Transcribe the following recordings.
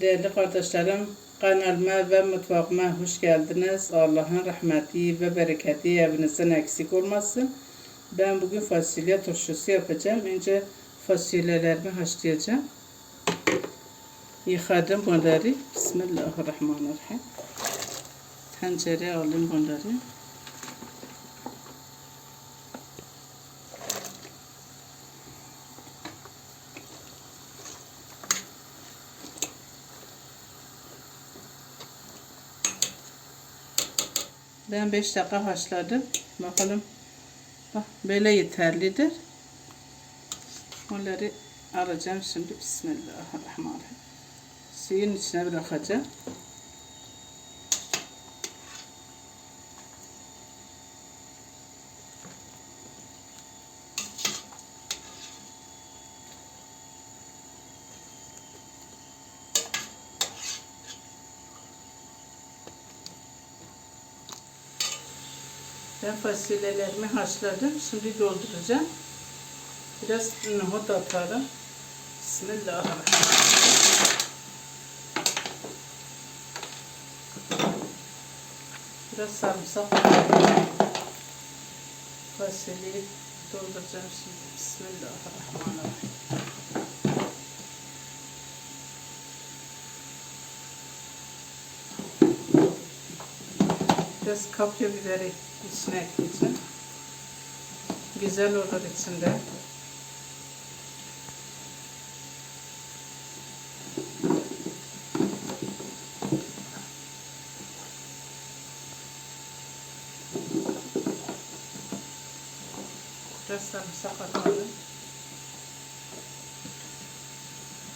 Değerli kardeşlerim, kanalıma ve mutfağıma hoş geldiniz. Allah'ın rahmeti ve bereketi evinizden eksik olmasın. Ben bugün fasulye turşusu yapacağım. Önce fasulyelerimi haşlayacağım. Yıkadım bunları. Bismillahirrahmanirrahim. Tencereye alayım bunları. Ben 5 dakika haşladım. Bakalım. Bak böyle yeterlidir. Onları alacağım şimdi. Bismillahirrahmanirrahim. Suyun içine bırakacağım. Ben fasulyelerimi haşladım. Şimdi dolduracağım. Biraz nohut atarım. Bismillahirrahmanirrahim. Biraz sarımsak. Fasulyeyi dolduracağım şimdi. Bismillahirrahmanirrahim. Biraz kapya biberi içine ekleyeceğim. Güzel olur içinde. Biraz sarımsak atalım.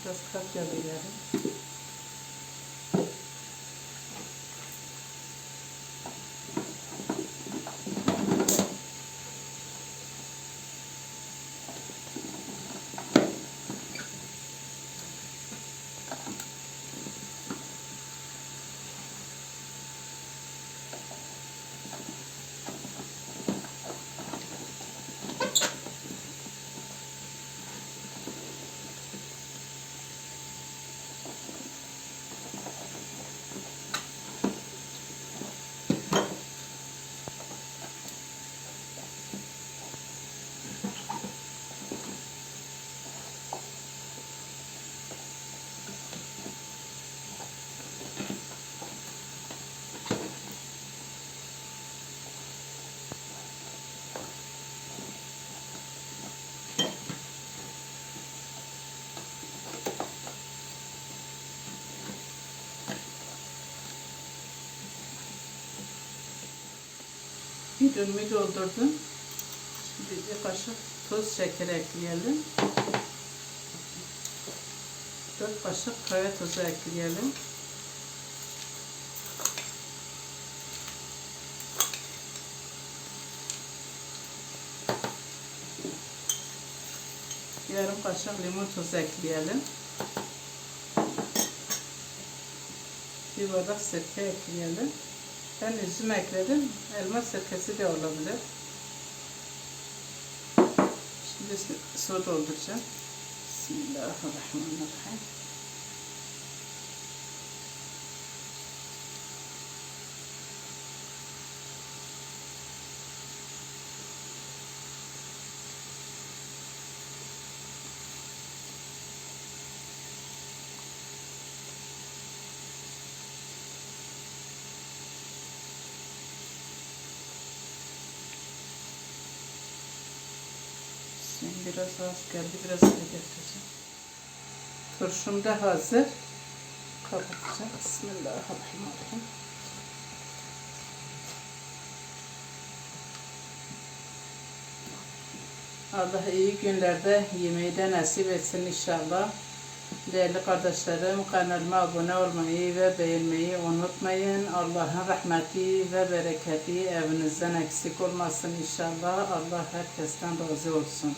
Biraz kapya biberi. Bir dönümü doldurdum. Şimdi bir kaşık tuz şeker ekleyelim. Dört kaşık kaya tuzu ekleyelim. Yarım kaşık limon tuzu ekleyelim. Bir bardak sirke ekleyelim. Ben üzüm ekledim. Elma sirkesi de olabilir. Şimdi su dolduracağım. Bismillahirrahmanirrahim. Şimdi biraz az geldi. Biraz daha getireceğim. Turşum da hazır. Kapatacağım. Bismillahirrahmanirrahim. Allah iyi günlerde yemeği de nasip etsin inşallah. Değerli kardeşlerim kanalıma abone olmayı ve beğenmeyi unutmayın. Allah'ın rahmeti ve bereketi evinizden eksik olmasın inşallah. Allah herkesten razı olsun.